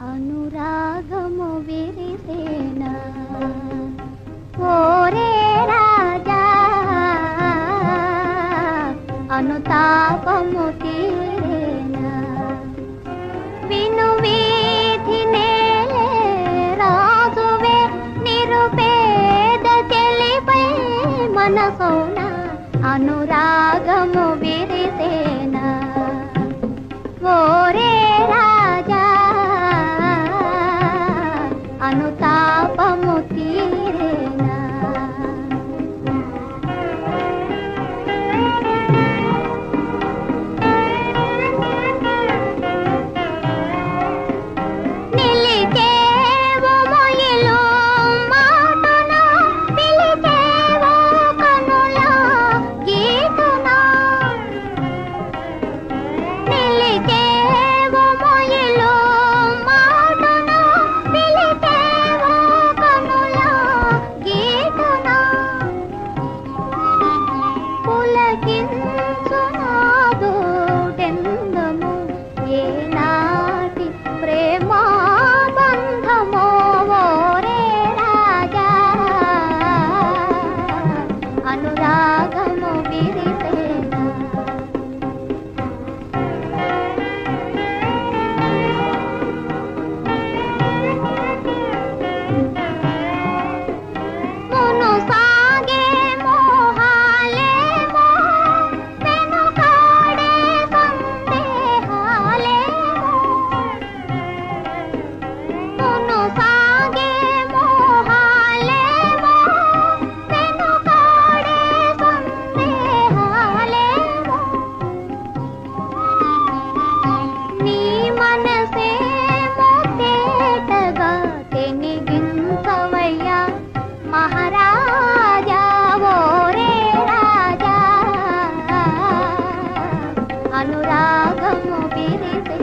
అనురాగము విరిసేనా? ఓరే రాజా అనుతాపము తీరేనా? విను వీధి రాజువే నిరుపేద చెలిపై మనసోనా? అనురాగము విరిసేనా? 心中。అనురాగము పిరిసే